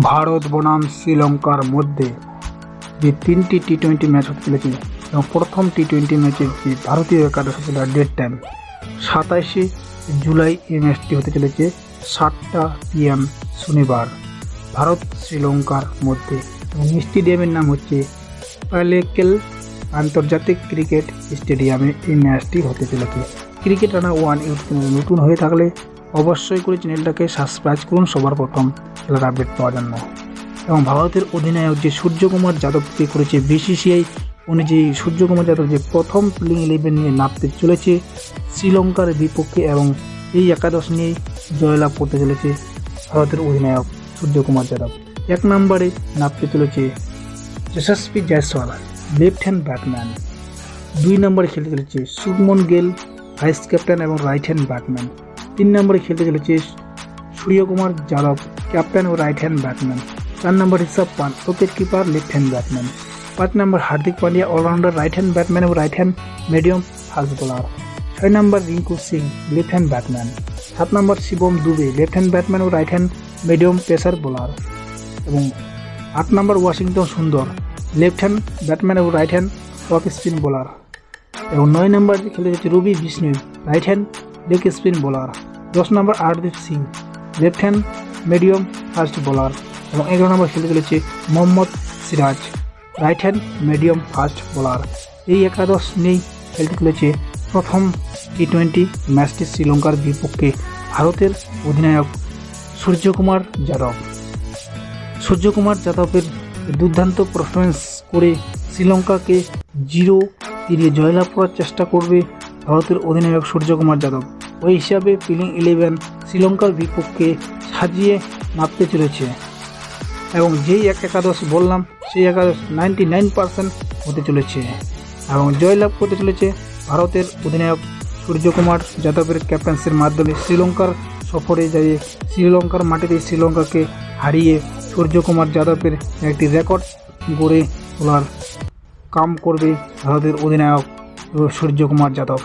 ভারত বনাম শ্রীলঙ্কার মধ্যে যে তিনটি টি টোয়েন্টি ম্যাচ হতে চলেছে এবং প্রথম টি টোয়েন্টি ম্যাচের যে ভারতীয় একাদশ ছিল ডেট টাইম সাতাইশে জুলাই এই ম্যাচটি হতে চলেছে সাতটা পিএম শনিবার, ভারত শ্রীলঙ্কার মধ্যে। এবং স্টেডিয়ামের নাম হচ্ছে প্যালেকেল আন্তর্জাতিক ক্রিকেট স্টেডিয়ামে এই ম্যাচটি হতে চলেছে। ক্রিকেট রানা ওয়ান ইউটিউব নতুন হয়ে থাকলে অবশ্যই করে চ্যানেলটাকে সাবস্ক্রাইব করুন। সবার প্রথম খেলার আপডেট পাওয়ার জন্য। এবং ভারতের অধিনায়ক যে সূর্যকুমার যাদবকে করেছে বিসিসিআই অনুযায়ী সূর্যকুমার যাদব যে প্রথম প্লেইং ইলেভেন নিয়ে নামতে চলেছে, শ্রীলঙ্কার বিপক্ষে এবং এই একাদশ নিয়েই জয়লাভ করতে চলেছে ভারতের অধিনায়ক সূর্যকুমার যাদব। এক নম্বরে নামতে চলেছে Yashasvi Jaiswal left hand batsman দুই নম্বরে খেলতে চলেছে শুভমন গেল ভাইস ক্যাপ্টেন এবং রাইট হ্যান্ড ব্যাটম্যান তিন নম্বরে খেলতে চলেছে সূর্যকুমার যাদব। ক্যাপ্টেন ও রাইট হ্যান্ড ব্যাটম্যান চার নম্বর Rishabh Pant wicket keeper left hand batsman পাঁচ নম্বর Hardik Pandya allrounder right hand batsman এবং right hand medium fast bowler ছয় নম্বর Rinku Singh left hand batsman সাত নম্বর Shivam Dube left hand batsman ও right hand medium pacer bowler এবং আট নম্বর Washington Sundar left hand batsman এবং right hand off spin bowler এবং নয় নম্বর খেলে যাচ্ছে Ravi Bishnoi right hand leg spin bowler দশ নম্বর Arshdeep Singh left hand medium fast bowler এবং এগারো নম্বর খেলে চলেছে Mohammad Siraj. Right hand medium fast bowler এই একাদশ নিয়েই খেলতে চলেছে প্রথম টি টোয়েন্টি ম্যাচটি শ্রীলঙ্কার বিপক্ষে ভারতের অধিনায়ক সূর্যকুমার যাদব। সূর্যকুমার যাদবের দুর্দান্ত পারফরমেন্স করে শ্রীলঙ্কাকে জিরো তীরে জয়লাভ করার চেষ্টা করবে ভারতের অধিনায়ক সূর্যকুমার যাদব। ওই হিসাবে প্লেইং ইলেভেন শ্রীলঙ্কার বিপক্ষে সাজিয়ে নামতে চলেছে। এবং যেই এক একাদশ বললাম, সেই একাদশ নাইনটি নাইন পার্সেন্ট হতে চলেছে। এবং জয়লাভ করতে চলেছে ভারতের অধিনায়ক সূর্যকুমার যাদবের ক্যাপ্টেন্সির মাধ্যমে শ্রীলঙ্কার সফরে যাইয়ে শ্রীলঙ্কার মাটিতে শ্রীলঙ্কাকে হারিয়ে সূর্যকুমার যাদবের একটি রেকর্ড গড়ে তোলার কাম করবে ভারতের অধিনায়ক সূর্যকুমার যাদব।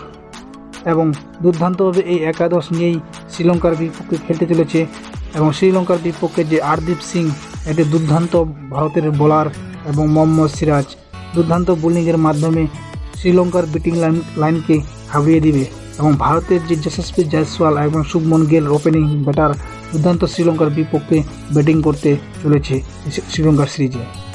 এবং দুর্দান্তভাবে এই একাদশ নিয়েই শ্রীলঙ্কার বিপক্ষে খেলতে চলেছে। এবং শ্রীলঙ্কার বিপক্ষে যে আরদীপ সিং, একটি দুর্দান্ত ভারতের বোলার এবং মোহাম্মদ সিরাজ, দুর্দান্ত বোলিংয়ের মাধ্যমে শ্রীলঙ্কার ব্যাটিং লাইন লাইনকে হারিয়ে দিবে। এবং ভারতের যে যশস্বী জয়সওয়াল এবং শুভমন গেল ওপেনিং ব্যাটার দুর্দান্ত শ্রীলঙ্কার বিপক্ষে ব্যাটিং করতে চলেছে শ্রীলঙ্কার সিরিজে।